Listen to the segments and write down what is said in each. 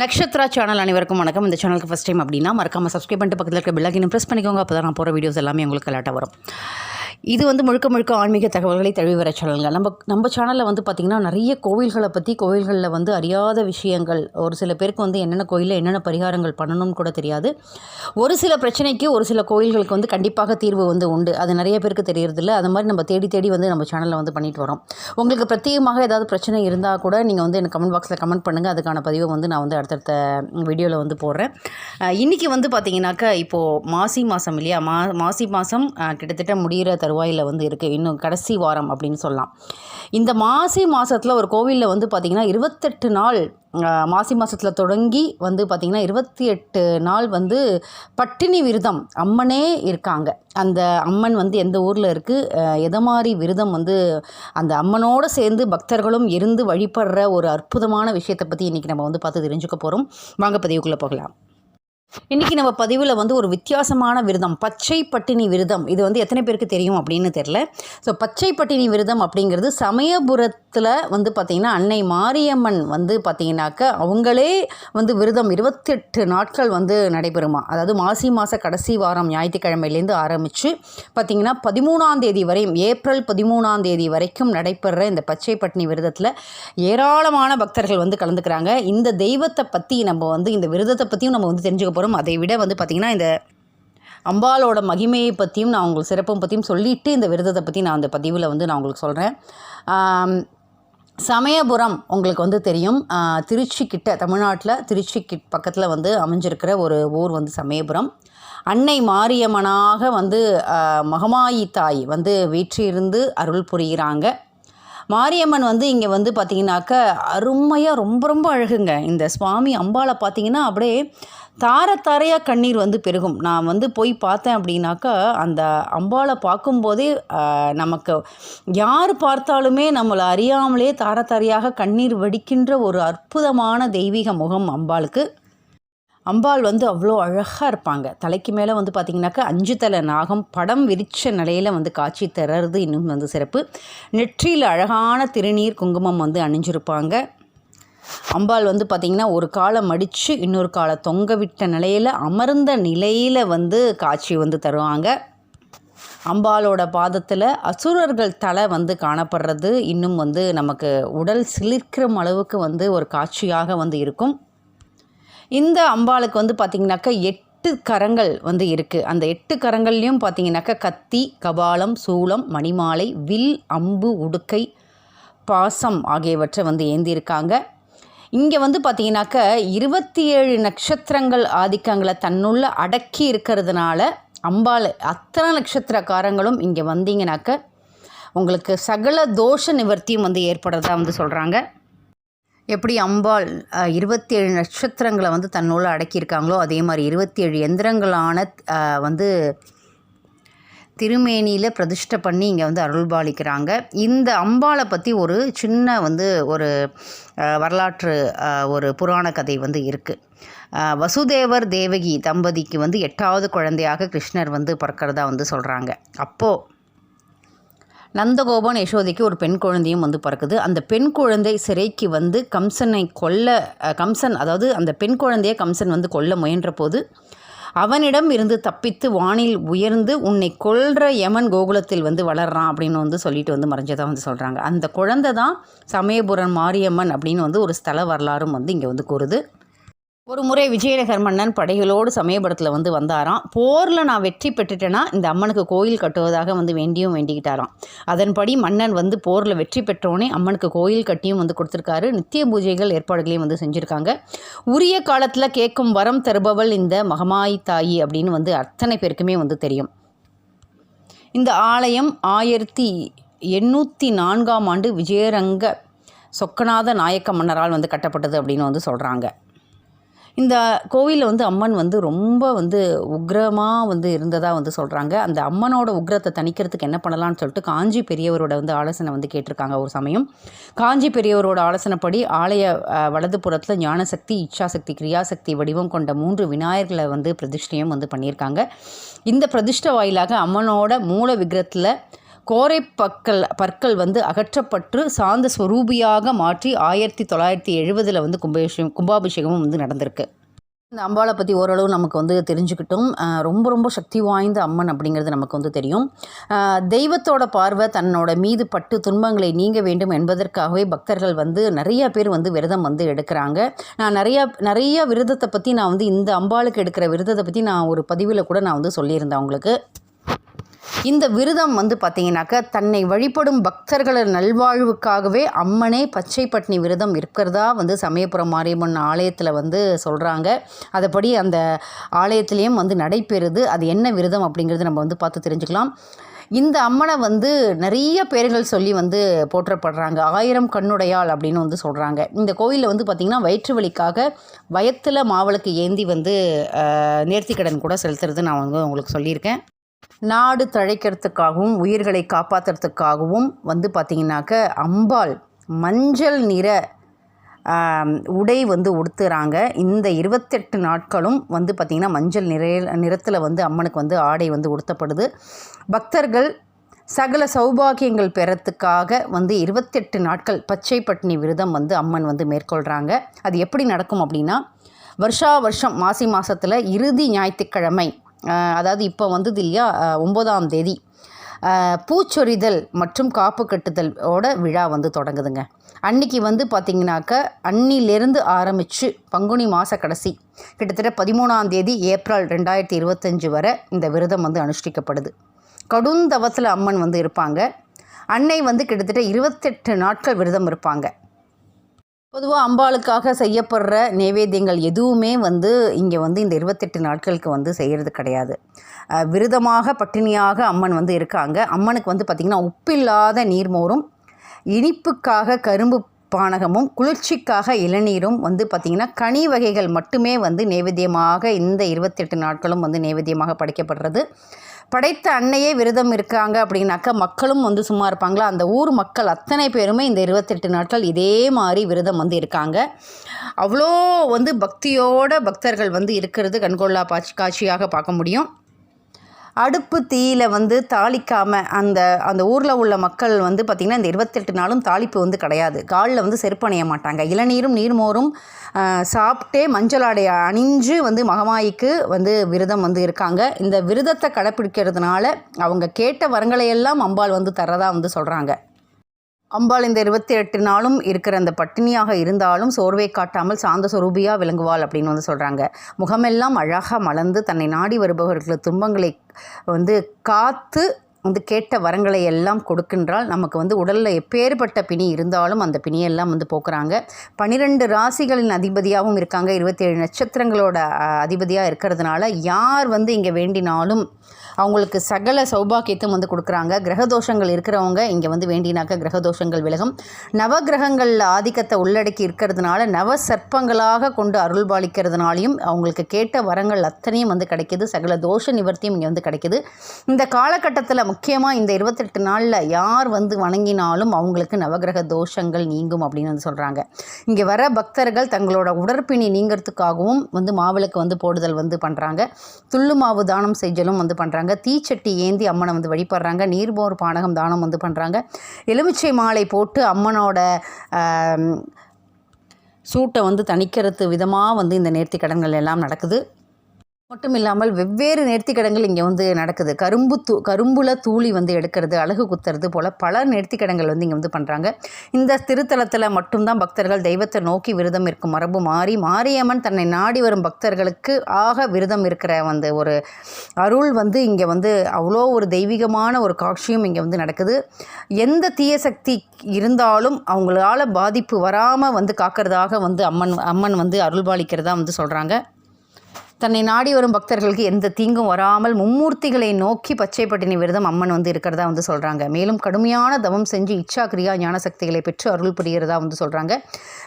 Nakshatra channel அனைவருக்கும் வணக்கம். இந்த சேனலுக்கு ஃபஸ்ட் டைம் அப்படின்னா மறக்காமல் சப்ஸ்கிரைப் பண்ணிட்டு பக்கத்தில் இருக்க பெல்லாக்கின்னு ப்ரெஸ் பண்ணிக்கோங்க. அப்போ தான் நான் போகிற வீடியோஸ் எல்லாமே உங்களுக்கு கலாட்டாக வரும். இது வந்து முழுக்க முழுக்க ஆன்மீக தகவல்களை தழுவி வர சேனல்கள் நம்ம நம்ம சேனலில் வந்து பார்த்திங்கன்னா நிறைய கோவில்களை பற்றி கோவில்களில் வந்து அறியாத விஷயங்கள் ஒரு சில பேருக்கு வந்து என்னென்ன கோயிலில் என்னென்ன பரிகாரங்கள் பண்ணணும்னு கூட தெரியாது. ஒரு சில பிரச்சனைக்கு ஒரு சில கோயில்களுக்கு வந்து கண்டிப்பாக தீர்வு வந்து உண்டு. அது நிறைய பேருக்கு தெரியறதில்ல. அது மாதிரி நம்ம தேடி தேடி வந்து நம்ம சேனலில் வந்து பண்ணிட்டு வரோம். உங்களுக்கு பிரத்யேகமாக ஏதாவது பிரச்சனை இருந்தால் கூட நீங்கள் வந்து எனக்கு கமெண்ட் பாக்ஸில் கமெண்ட் பண்ணுங்கள் அதுக்கான பதிவை வந்து நான் வந்து அடுத்தடுத்த வீடியோவில் வந்து போடுறேன். இன்றைக்கி வந்து பார்த்தீங்கன்னாக்கா இப்போது மாசி மாதம் இல்லையா? மா மாசி மாதம் கிட்டத்தட்ட முடிகிற தருவாயில் வந்து இருக்குது இன்னும் கடைசி வாரம் அப்படின்னு சொல்லலாம். இந்த மாசி மாதத்தில் ஒரு கோவிலில் வந்து பார்த்திங்கன்னா இருபத்தெட்டு நாள் மாசி மாதத்தில் தொடங்கி வந்து பார்த்திங்கன்னா இருபத்தி எட்டு நாள் வந்து பட்டினி விரதம் அம்மனே இருக்காங்க. அந்த அம்மன் வந்து எந்த ஊரில் இருக்குது எதை மாதிரி விரதம் வந்து அந்த அம்மனோடு சேர்ந்து பக்தர்களும் இருந்து வழிபடுற ஒரு அற்புதமான விஷயத்தை பற்றி இன்றைக்கி நம்ம வந்து பார்த்து தெரிஞ்சுக்க போகிறோம் வாங்க பதிவுக்குள்ளே போகலாம். இன்றைக்கி நம்ம பதிவில் வந்து ஒரு வித்தியாசமான விரதம் பச்சை பட்டினி விரதம். இது வந்து எத்தனை பேருக்கு தெரியும் அப்படின்னு தெரில ஸோ பச்சை பட்டினி விரதம் அப்படிங்கிறது சமயபுரத்தில் வந்து பார்த்திங்கன்னா அன்னை மாரியம்மன் வந்து பார்த்திங்கனாக்க அவங்களே வந்து விரதம் இருபத்தெட்டு நாட்கள் வந்து நடைபெறுமா? அதாவது மாசி மாத கடைசி வாரம் ஞாயிற்றுக்கிழமையிலேருந்து ஆரம்பித்து பார்த்திங்கன்னா பதிமூணாம் தேதி வரையும் ஏப்ரல் பதிமூணாம் தேதி வரைக்கும் நடைபெற இந்த பச்சை பட்டினி விரதத்தில் ஏராளமான பக்தர்கள் வந்து கலந்துக்கிறாங்க. இந்த தெய்வத்தை பற்றி நம்ம வந்து இந்த விரதத்தை பற்றியும் நம்ம வந்து தெரிஞ்சுக்க போகிறோம் அதை விட வந்து பார்த்திங்கன்னா இந்த அம்பாலோட மகிமையை பற்றியும் நான் உங்களுக்கு சிறப்பும் பற்றியும் சொல்லிவிட்டு இந்த விரதத்தை பற்றி நான் அந்த பதிவில் வந்து நான் உங்களுக்கு சொல்கிறேன் சமயபுரம் உங்களுக்கு வந்து தெரியும். ஆஹ் திருச்சி கிட்ட தமிழ்நாட்டில் திருச்சி கிட் பக்கத்தில் வந்து அமைஞ்சிருக்கிற ஒரு ஊர் வந்து சமயபுரம். அன்னை மாரியம்மனாக வந்து மகமாயி தாய் வந்து வீற்றிருந்து அருள் புரிகிறாங்க. மாரியம்மன் வந்து இங்கே வந்து பார்த்தீங்கன்னாக்க அருமையாக ரொம்ப ரொம்ப அழகுங்க. இந்த சுவாமி அம்பாளை பார்த்தீங்கன்னா அப்படியே தார தாரையாக கண்ணீர் வந்து பெருகும். நான் வந்து போய் பார்த்தேன் அப்படின்னாக்கா அந்த அம்பாளை பார்க்கும்போதே நமக்கு யார் பார்த்தாலுமே நம்மளை அறியாமலே தார தாரையாக கண்ணீர் வடிக்கின்ற ஒரு அற்புதமான தெய்வீக முகம் அம்பாளுக்கு. அம்பாள் வந்து அவ்வளோ அழகாக இருப்பாங்க. தலைக்கு மேலே வந்து பார்த்திங்கனாக்கா அஞ்சு தலை நாகம் படம் விரிச்ச நிலையில் வந்து காட்சி தரது இன்னும் வந்து சிறப்பு. நெற்றியில் அழகான திருநீர் குங்குமம் வந்து அணிஞ்சிருப்பாங்க. அம்பாள் வந்து பார்த்திங்கன்னா ஒரு காலை மடித்து இன்னொரு காலை தொங்க விட்ட நிலையில் அமர்ந்த நிலையில் வந்து காட்சி வந்து தருவாங்க. அம்பாலோட பாதத்தில் அசுரர்கள் தலை வந்து காணப்படுறது இன்னும் வந்து நமக்கு உடல் சிலிர்க்கிற அளவுக்கு வந்து ஒரு காட்சியாக வந்து இருக்கும். இந்த அம்பாளுக்கு வந்து பார்த்திங்கனாக்கா எட்டு கரங்கள் வந்து இருக்குது அந்த எட்டு கரங்கள்லேயும் பார்த்திங்கனாக்கா கத்தி கபாலம் சூளம் மணிமாலை வில் அம்பு உடுக்கை பாசம் ஆகியவற்றை வந்து ஏந்தியிருக்காங்க இங்கே வந்து பார்த்தீங்கன்னாக்க இருபத்தி ஏழு நட்சத்திரங்கள் ஆதிக்கங்களை தன்னுள்ள அடக்கி இருக்கிறதுனால அம்பாள் அத்தனை நட்சத்திரக்காரங்களும் இங்கே வந்தீங்கனாக்க உங்களுக்கு சகல தோஷ நிவர்த்தியும் வந்து ஏற்படுறதா வந்து சொல்கிறாங்க எப்படி அம்பாள் இருபத்தி ஏழு நட்சத்திரங்களை வந்து தன்னோடு அடக்கியிருக்காங்களோ அதே மாதிரி இருபத்தி ஏழு எந்திரங்களான வந்து திருமேனியில் பிரதிஷ்டை பண்ணி இங்கே வந்து அருள்பாலிக்கிறாங்க. இந்த அம்பாளை பற்றி ஒரு சின்ன வந்து ஒரு வரலாற்று ஒரு புராண கதை வந்து இருக்குது வசுதேவர் தேவகி தம்பதிக்கு வந்து எட்டாவது குழந்தையாக கிருஷ்ணர் வந்து பிறக்கிறதா வந்து சொல்கிறாங்க அப்போது நந்தகோபன் யசோதைக்கு ஒரு பெண் குழந்தையும் வந்து பிறக்குது. அந்த பெண் குழந்தை சிறைக்கு வந்து கம்சனை கொல்ல கம்சன் அதாவது அந்த பெண் குழந்தையை கம்சன் வந்து கொல்ல முயன்ற போது அவனிடம் இருந்து தப்பித்து வானில் உயர்ந்து உன்னை கொள்கிற யமன் கோகுலத்தில் வந்து வளர்றான் அப்படின்னு வந்து சொல்லிட்டு வந்து மறைஞ்சதாக வந்து சொல்கிறாங்க அந்த குழந்தை தான் சமயபுரம் மாரியம்மன் அப்படின்னு வந்து ஒரு ஸ்தல வரலாறும் வந்து இங்கே வந்து கூறுது. ஒரு முறை விஜயநகர் மன்னன் படைகளோடு சமயபுரத்தில் வந்து வந்தாராம். போரில் நான் வெற்றி பெற்றுட்டேன்னா இந்த அம்மனுக்கு கோயில் கட்டுவதாக வந்து வேண்டியும் வேண்டிக்கிட்டாராம். அதன்படி மன்னன் வந்து போரில் வெற்றி பெற்றோடனே அம்மனுக்கு கோயில் கட்டியும் வந்து கொடுத்துருக்காரு. நித்திய பூஜைகள் ஏற்பாடுகளையும் வந்து செஞ்சுருக்காங்க. உரிய காலத்தில் கேட்கும் வரம் தருபவள் இந்த மகமாயி தாயி அப்படின்னு வந்து அத்தனை பேருக்குமே வந்து தெரியும். இந்த ஆலயம் ஆயிரத்தி எண்ணூற்றி நான்காம் ஆண்டு விஜயரங்க சொக்கநாத நாயக்க மன்னரால் வந்து கட்டப்பட்டது அப்படின்னு வந்து சொல்கிறாங்க இந்த கோவிலில் வந்து அம்மன் வந்து ரொம்ப வந்து உக்ரமாக வந்து இருந்ததாக வந்து சொல்கிறாங்க அந்த அம்மனோட உக்ரத்தை தணிக்கிறதுக்கு என்ன பண்ணலாம்னு சொல்லிட்டு காஞ்சி பெரியவரோட வந்து ஆலோசனை வந்து கேட்டிருக்காங்க ஒரு சமயம். காஞ்சி பெரியவரோட ஆலோசனைப்படி ஆலய வலதுபுறத்தில் ஞானசக்தி இச்சாசக்தி கிரியாசக்தி வடிவம் கொண்ட மூன்று விநாயகர்களை வந்து பிரதிஷ்டையும் வந்து பண்ணியிருக்காங்க. இந்த பிரதிஷ்டை வாயிலாக அம்மனோட மூல விக்ரத்தில் கோரை பற்கள் பற்கள் வந்து அகற்றப்பட்டு சாந்த ஸ்வரூபியாக மாற்றி ஆயிரத்தி தொள்ளாயிரத்தி எழுபதில் வந்து கும்பாபிஷேகம் கும்பாபிஷேகமும் வந்து நடந்திருக்கு. இந்த அம்பாளை பற்றி ஓரளவு நமக்கு வந்து தெரிஞ்சுக்கிட்டோம். ரொம்ப ரொம்ப சக்தி வாய்ந்த அம்மன் அப்படிங்கிறது நமக்கு வந்து தெரியும். தெய்வத்தோட பார்வை தன்னோட மீது பட்டு துன்பங்களை நீங்க வேண்டும் என்பதற்காகவே பக்தர்கள் வந்து நிறைய பேர் வந்து விரதம் வந்து எடுக்கிறாங்க. நான் நிறையா நிறைய விரதத்தை பற்றி நான் வந்து இந்த அம்பாளுக்கு எடுக்கிற விரதத்தை பற்றி நான் ஒரு பதிவில் கூட நான் வந்து சொல்லியிருந்தேன் அவங்களுக்கு. இந்த விரதம் வந்து பார்த்தீங்கன்னாக்கா தன்னை வழிபடும் பக்தர்கள் நல்வாழ்வுக்காகவே அம்மனே பச்சை பட்னி விரதம் இருக்கிறதா வந்து சமயபுரம் மாரியம்மன் ஆலயத்தில் வந்து சொல்கிறாங்க அதுபடி அந்த ஆலயத்திலையும் வந்து நடைபெறுது. அது என்ன விரதம் அப்படிங்கிறது நம்ம வந்து பார்த்து தெரிஞ்சுக்கலாம். இந்த அம்மனை வந்து நிறைய பேர்கள் சொல்லி வந்து போற்றப்படுறாங்க. ஆயிரம் கண்ணுடையாள் அப்படின்னு வந்து சொல்கிறாங்க இந்த கோயிலில் வந்து பார்த்திங்கன்னா வயிற்று வலிக்காக வயத்தில் மாவளுக்கு ஏந்தி வந்து நேர்த்திக்கடன் கூட செலுத்துறது நான் வந்து உங்களுக்கு சொல்லியிருக்கேன். நாடு தழைக்கிறதுக்காகவும் உயிர்களை காப்பாற்றுறதுக்காகவும் வந்து பார்த்திங்கனாக்க அம்பாள் மஞ்சள் நிற உடை வந்து உடுத்துகிறாங்க இந்த இருபத்தெட்டு நாட்களும் வந்து பார்த்திங்கன்னா மஞ்சள் நிற நிறத்தில் வந்து அம்மனுக்கு வந்து ஆடை வந்து உடுத்தப்படுது. பக்தர்கள் சகல சௌபாகியங்கள் பெறத்துக்காக வந்து இருபத்தெட்டு நாட்கள் பச்சை பட்டினி விரதம் வந்து அம்மன் வந்து மேற்கொள்கிறாங்க அது எப்படி நடக்கும் அப்படின்னா வருஷா வருஷம் மாசி மாதத்தில் இறுதி ஞாயிற்றுக்கிழமை அதாவது இப்போ வந்தது இல்லையா? ஒம்பதாம் ஒம்போதாம் தேதி. பூச்சொரிதல் மற்றும் காப்பு கட்டுதல் ஓட விழா வந்து தொடங்குதுங்க. அன்னைக்கு வந்து பார்த்திங்கனாக்க அன்னிலேருந்து ஆரம்பித்து பங்குனி மாத கடைசி கிட்டத்தட்ட பதிமூணாம் தேதி ஏப்ரல் ரெண்டாயிரத்தி இருபத்தஞ்சி வரை இந்த விரதம் வந்து அனுஷ்டிக்கப்படுது. கடுந்தவத்தில் அம்மன் வந்து இருப்பாங்க. அன்னை வந்து கிட்டத்தட்ட இருபத்தெட்டு நாட்கள் விரதம் இருப்பாங்க. பொதுவாக அம்பாளுக்காக செய்யப்படுற நைவேத்தியங்கள் எதுவுமே வந்து இங்கே வந்து இந்த இருபத்தெட்டு நாட்களுக்கு வந்து செய்கிறது கிடையாது. விரதமாக பட்டினியாக அம்மன் வந்து இருக்காங்க. அம்மனுக்கு வந்து பார்த்திங்கன்னா உப்பில்லாத நீர்மோரும் இனிப்புக்காக கரும்பு பானகமும் குளிர்ச்சிக்காக இளநீரும் வந்து பார்த்திங்கன்னா கனி வகைகள் மட்டுமே வந்து நைவேத்தியமாக இந்த இருபத்தெட்டு நாட்களும் வந்து நைவேத்தியமாக படைக்கப்படுறது. படைத்த அன்னையே விரதம் இருக்காங்க அப்படின்னாக்கா மக்களும் வந்து சும்மா இருப்பாங்களா? அந்த ஊர் மக்கள் அத்தனை பேருமே இந்த இருபத்தெட்டு நாட்கள் இதே மாதிரி விரதம் வந்து இருக்காங்க. அவ்வளோ வந்து பக்தியோட பக்தர்கள் வந்து இருக்கிறது கண்கொள்ளா பாட்சி காட்சியாக பார்க்க முடியும். அடுப்பு தீயில வந்து தாளிக்காமல் அந்த அந்த ஊரில் உள்ள மக்கள் வந்து பார்த்திங்கன்னா இந்த இருபத்தெட்டு நாளும் தாளிப்பு வந்து கிடையாது. காலில் வந்து செருப்பணைய மாட்டாங்க. இளநீரும் நீர்மோரும் சாப்பிட்டே மஞ்சள் ஆடை அணிஞ்சு வந்து மகமாயிக்கு வந்து விரதம் வந்து இருக்காங்க. இந்த விரதத்தை கடைப்பிடிக்கிறதுனால அவங்க கேட்ட வரங்களையெல்லாம் அம்பாள் வந்து தரதா வந்து சொல்கிறாங்க அம்பாள் இந்த இருபத்தி எட்டு நாளும் இருக்கிற அந்த பட்டினியாக இருந்தாலும் சோர்வை காட்டாமல் சாந்த சொரூபியாக விளங்குவாள் அப்படின்னு வந்து சொல்கிறாங்க முகமெல்லாம் அழகாக மலர்ந்து தன்னை நாடி வருபவர்களுக்கு துன்பங்களை வந்து காத்து வந்து கேட்ட வரங்களை எல்லாம் கொடுக்கின்றால் நமக்கு வந்து உடலில் எப்பேற்பட்ட பிணி இருந்தாலும் அந்த பிணியெல்லாம் வந்து போக்குறாங்க. பன்னிரெண்டு ராசிகளின் அதிபதியாகவும் இருக்காங்க. இருபத்தேழு நட்சத்திரங்களோட அதிபதியாக இருக்கிறதுனால யார் வந்து இங்கே வேண்டினாலும் அவங்களுக்கு சகல சௌபாக்கியத்தும் வந்து கொடுக்குறாங்க. கிரகதோஷங்கள் இருக்கிறவங்க இங்கே வந்து வேண்டினாக்க கிரகதோஷங்கள் விலகும். நவகிரகங்கள் ஆதிக்கத்தை உள்ளடக்கி இருக்கிறதுனால நவ சர்ப்பங்களாக கொண்டு அருள் பாலிக்கிறதுனாலையும் அவங்களுக்கு கேட்ட வரங்கள் அத்தனையும் வந்து கிடைக்கிது. சகல தோஷ நிவர்த்தியும் இங்கே வந்து கிடைக்கிது. இந்த காலகட்டத்தில் முக்கியமாக இந்த இருபத்தெட்டு நாளில் யார் வந்து வணங்கினாலும் அவங்களுக்கு நவகிரக தோஷங்கள் நீங்கும் அப்படின்னு வந்து சொல்கிறாங்க இங்கே வர பக்தர்கள் தங்களோட உடற்பிணி நீங்கிறதுக்காகவும் வந்து மாவிளக்கு வந்து போடுதல் வந்து பண்ணுறாங்க துள்ளு மாவு தானம் செஞ்சலும் வந்து பண்ணுறாங்க தீச்சட்டி ஏந்தி அம்மனை வந்து வழிபடுறாங்க. நீர்போர் பானகம் தானம் வந்து பண்ணுறாங்க எலுமிச்சை மாலை போட்டு அம்மனோட சூட்டை வந்து தணிக்கிறது விதமாக வந்து இந்த நேர்த்திக்கடன்கள் எல்லாம் நடக்குது. மட்டும் இல்லாமல் வெவ்வேறு நேர்த்திக்கடங்கள் இங்கே வந்து நடக்குது. கரும்பு தூ கரும்புல தூளி வந்து எடுக்கிறது அழகு குத்துறது போல் பல நேர்த்திக்கடங்கள் வந்து இங்கே வந்து பண்ணுறாங்க இந்த திருத்தலத்தில் மட்டும்தான் பக்தர்கள் தெய்வத்தை நோக்கி விரதம் இருக்கும் மரபு மாறி மாரியம்மன் தன்னை நாடி வரும் பக்தர்களுக்கு ஆக விரதம் இருக்கிற வந்து ஒரு அருள் வந்து இங்கே வந்து அவ்வளோ ஒரு தெய்வீகமான ஒரு காட்சியும் இங்கே வந்து நடக்குது. எந்த தீய சக்தி இருந்தாலும் அவங்களால பாதிப்பு வராமல் வந்து காக்கிறதாக வந்து அம்மன் அம்மன் வந்து அருள்பாலிக்கிறதா வந்து சொல்கிறாங்க தன்னை நாடி வரும் பக்தர்களுக்கு எந்த தீங்கும் வராமல் மும்மூர்த்திகளை நோக்கி பச்சைப்பட்டினி விரதம் அம்மன் வந்து இருக்கிறதா வந்து சொல்கிறாங்க மேலும் கடுமையான தவம் செஞ்சு இச்சா கிரியா ஞான சக்திகளை பெற்று அருள் புரிகிறதா வந்து சொல்கிறாங்க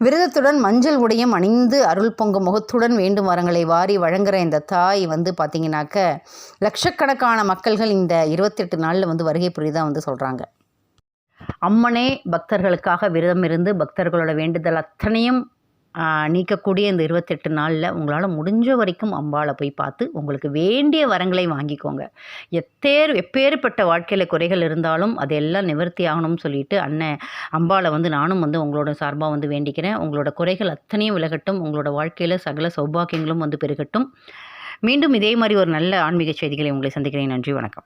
விரதத்துடன் மஞ்சள் உடையும் அணிந்து அருள் பொங்கும் முகத்துடன் வேண்டும் வரங்களை வாரி வழங்குகிற இந்த தாய் வந்து பார்த்திங்கனாக்க லட்சக்கணக்கான மக்கள்கள் இந்த இருபத்தெட்டு நாளில் வந்து வருகை புரியுதா வந்து சொல்கிறாங்க அம்மனே பக்தர்களுக்காக விரதம் இருந்து பக்தர்களோட வேண்டுதல் அத்தனையும் நீக்கக்கூடிய இந்த இருபத்தெட்டு நாளில் உங்களால் முடிஞ்ச வரைக்கும் அம்பாளை போய் பார்த்து உங்களுக்கு வேண்டிய வரங்களை வாங்கிக்கோங்க. எத்தேர் எப்பேற்பட்ட வாழ்க்கையில் குறைகள் இருந்தாலும் அதெல்லாம் நிவர்த்தி ஆகணும்னு சொல்லிட்டு அண்ணன் அம்பாளை வந்து நானும் வந்து உங்களோட சார்பாக வந்து வேண்டிக்கிறேன். உங்களோட குறைகள் அத்தனையும் விலகட்டும். உங்களோட வாழ்க்கையில் சகல சௌபாக்கியங்களும் வந்து பெருகட்டும். மீண்டும் இதே மாதிரி ஒரு நல்ல ஆன்மீக செய்திகளை உங்களை சந்திக்கிறேன். நன்றி வணக்கம்.